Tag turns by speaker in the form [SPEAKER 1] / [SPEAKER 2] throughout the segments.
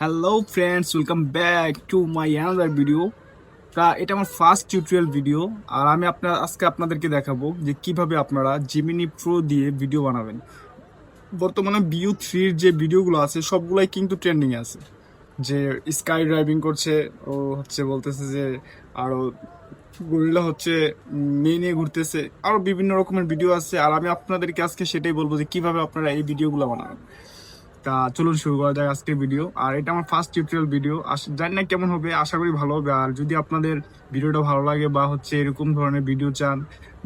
[SPEAKER 1] Hello friends welcome back to my another video তা, এটা আমার ফার্স্ট টিউটোরিয়াল ভিডিও আর আমি আপনার আজকে আপনাদেরকে দেখাবো যে কীভাবে আপনারা জিমিনি প্রো দিয়ে ভিডিও বানাবেন। বর্তমানে বিউ থ্রির যে ভিডিওগুলো আছে, সবগুলাই কিন্তু ট্রেন্ডিং আছে। যে স্কাই ড্রাইভিং করছে, ও হচ্ছে বলতেছে যে আরও গরিলা হচ্ছে মেয়ে নিয়ে ঘুরতেছে আরও বিভিন্ন রকমের ভিডিও আছে। আর আমি আপনাদেরকে আজকে সেটাই বলব যে কীভাবে আপনারা এই ভিডিওগুলো বানাবেন। তা চলুন শুরু করা যাক আজকের ভিডিও আর এটা আমার ফার্স্ট টিউটোরিয়াল ভিডিও জানি না কেমন হবে, আশা করি ভালো হবে। আর যদি আপনাদের ভিডিওটা ভালো লাগে বা হচ্ছে এরকম ধরনের ভিডিও চান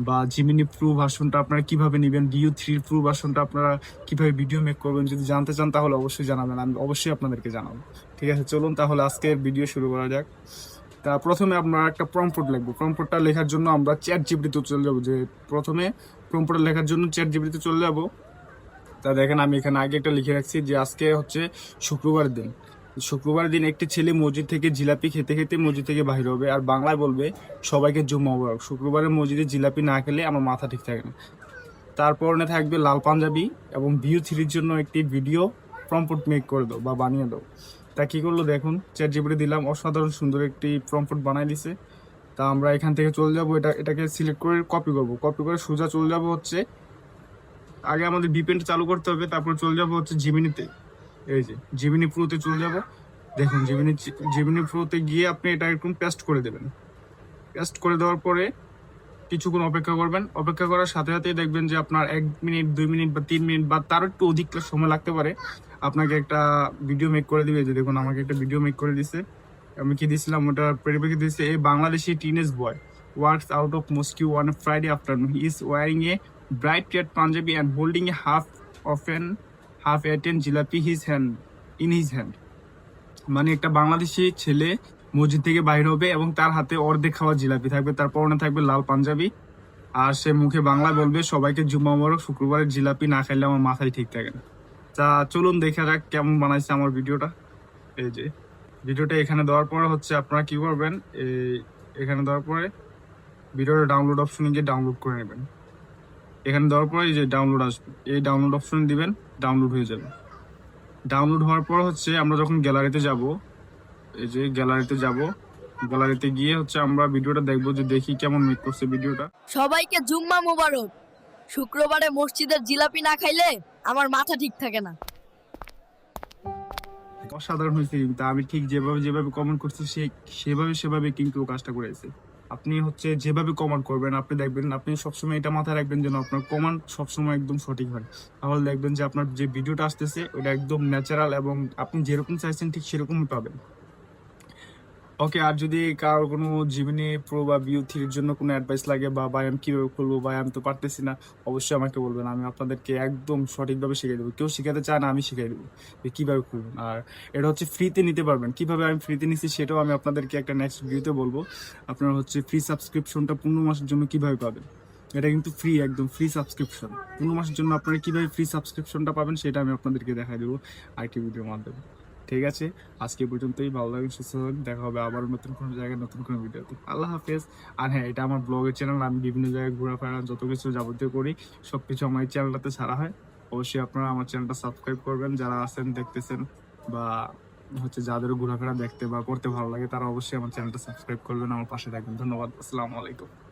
[SPEAKER 1] বা জিমিনি প্রো ভার্সনটা আপনারা কীভাবে নেবেন ডিউ থ্রি প্রো ভার্সনটা আপনারা কীভাবে ভিডিও মেক করবেন, যদি জানতে চান তাহলে অবশ্যই জানাবেন। আমি অবশ্যই আপনাদেরকে জানাব। ঠিক আছে, চলুন তাহলে আজকের ভিডিও শুরু করা যাক। তা প্রথমে আমরা একটা প্রম্পট লিখব। প্রম্পটটা লেখার জন্য আমরা চ্যাট জিবিটিতে চলে যাব। যে প্রথমে প্রম্পটটা লেখার জন্য চ্যাট জিবিটিতে চলে যাব। তা দেখেন আমি এখানে আগে একটা লিখে রাখছি যে আজকে হচ্ছে শুক্রবার দিন। শুক্রবার দিন একটি ছেলে মসজিদ থেকে জিলাপি খেতে খেতে মসজিদ থেকে বাইর হবে আর বাংলায় বলবে, সবাইকে জুম্মা মোবারক। মসজিদে জিলাপি না খেলে আমার মাথা ঠিক থাকে না। তারপর না থাকবে লাল পাঞ্জাবি এবং ভিউ থ্রির জন্য একটি ভিডিও প্রম্পট মেক করে দাও বা বানিয়ে দাও। তা কী করল দেখুন চ্যাট জিপিটি দিলাম, অসাধারণ সুন্দর একটি প্রম্পট বানাই দিছে। তা আমরা এখান থেকে চলে যাব, এটা, এটাকে সিলেক্ট করে কপি করব। কপি করে সোজা চলে যাব হচ্ছে আগে আমাদের ভিপিএনটা চালু করতে হবে, তারপর চলে যাব হচ্ছে জিমিনিতে এই যে জিমিনি প্রোতে চলে যাব। দেখুন জিমিনি জিমিনি প্রোতে গিয়ে আপনি এটা এরকম পেস্ট করে দেবেন। পেস্ট করে দেওয়ার পরে কিছুক্ষণ অপেক্ষা করবেন। অপেক্ষা করার সাথে সাথেই দেখবেন যে আপনার এক মিনিট, দুই মিনিট বা তিন মিনিট বা তারও একটু অধিক সময় লাগতে পারে। আপনাকে একটা ভিডিও মেক করে দিবে যে, দেখুন, আমাকে একটা ভিডিও মেক করে দিছে। আমি কি দিয়েছিলাম ওটা পরিপ্রেক্ষিতে দিয়েছে এই Bangladeshi teenage boy walks out of mosque one Friday afternoon he is wearing a bright red Punjabi and holding a half of an, half eaten jalebi his hand, in his hand. মানে একটা বাংলাদেশি ছেলে মসজিদ থেকে বাইর হবে এবং তার হাতে অর্ধেক খাওয়া জিলাপি থাকবে, তার পরনে থাকবে লাল পাঞ্জাবি, আর সে মুখে বাংলা বলবে, সবাইকে জুম্মা মোবারক শুক্রবারের জিলাপি না খাইলে আমার মাথায় ঠিক থাকে না। তা চলুন দেখা যাক কেমন বানাইছে আমার ভিডিওটা। এই যে, ভিডিওটা এখানে দেওয়ার পরে হচ্ছে আপনারা কি করবেন, এই এখানে দেওয়ার পরে ভিডিওটা ডাউনলোড অপশনে গিয়ে ডাউনলোড করে নেবেন। এখানে দেওয়ার পরে এই যে ডাউনলোড আসবে এই ডাউনলোড অপশন দিবেন ডাউনলোড হয়ে যাবে। ডাউনলোড হওয়ার পর হচ্ছে আমরা যখন গ্যালারিতে যাব এই যে গ্যালারিতে যাব গ্যালারিতে গিয়ে হচ্ছে আমরা ভিডিওটা দেখব যে দেখি কেমন মেক করছে ভিডিওটা।
[SPEAKER 2] সবাইকে জুম্মা মোবারক। শুক্রবারে মসজিদের জিলাপি না খাইলে আমার মাথা ঠিক থাকে না।
[SPEAKER 1] অসাধারণ হয়েছে কিন্তু আমি ঠিক যেভাবে যেভাবে কমেন্ট করছি সে সেভাবে সেভাবে কিন্তু কাজটা করেছে। আপনি হচ্ছে যেভাবে কমান্ড করবেন, আপনি দেখবেন, আপনি সবসময় এটা মাথায় রাখবেন যেন আপনার কমান্ড সবসময় একদম সঠিক হয়। তাহলে দেখবেন যে আপনার যে ভিডিওটা আসতেছে, ওটা একদম ন্যাচারাল এবং আপনি যেরকম চাইছেন ঠিক সেরকমই পাবেন। ওকে আর যদি কারোর কোনো জীবনী প্রো বা বিউ থ্রির জন্য কোনো অ্যাডভাইস লাগে বা ভাই আমি কীভাবে খুলবো ভাই আমি তো পারতেছি না, অবশ্যই আমাকে বলবেন। আমি আপনাদেরকে একদম সঠিকভাবে শিখিয়ে দেবো। কেউ শিখাতে চায় না, আমি শিখিয়ে দেবো যে কীভাবে করবেন। আর এটা হচ্ছে ফ্রিতে নিতে পারবেন। কীভাবে আমি ফ্রিতে নিচ্ছি সেটাও আমি আপনাদেরকে একটা নেক্সট ভিডিওতে বলব। আপনারা হচ্ছে ফ্রি সাবস্ক্রিপশনটা পনেরো মাসের জন্য কীভাবে পাবেন? এটা কিন্তু ফ্রি একদম ফ্রি সাবস্ক্রিপশন পনেরো মাসের জন্য আপনারা কীভাবে ফ্রি সাবস্ক্রিপশনটা পাবেন, সেটা আমি আপনাদেরকে দেখাই দেবো আরেকটি ভিডিওর মাধ্যমে। ঠিক আছে? আজকে পর্যন্তই, ভালো লাগে সুস্থ থাকুন, দেখা হবে আবার নতুন কোনো জায়গায়, নতুন কোনো ভিডিওতে আল্লাহ হাফেজ। আর হ্যাঁ এটা আমার ব্লগের চ্যানেল আমি বিভিন্ন জায়গায় ঘোরাফেরা, যত কিছু যাবতীয় করি সব কিছু আমার এই চ্যানেলটাতে ছাড়া হয়। অবশ্যই আপনারা আমার চ্যানেলটা সাবস্ক্রাইব করবেন। যারা আছেন, দেখতেছেন বা হচ্ছে যাদের ঘোরাফেরা দেখতে বা করতে ভালো লাগে, তারা অবশ্যই আমার চ্যানেলটা সাবস্ক্রাইব করবেন, আমার পাশে থাকবেন। ধন্যবাদ, আসসালামু আলাইকুম।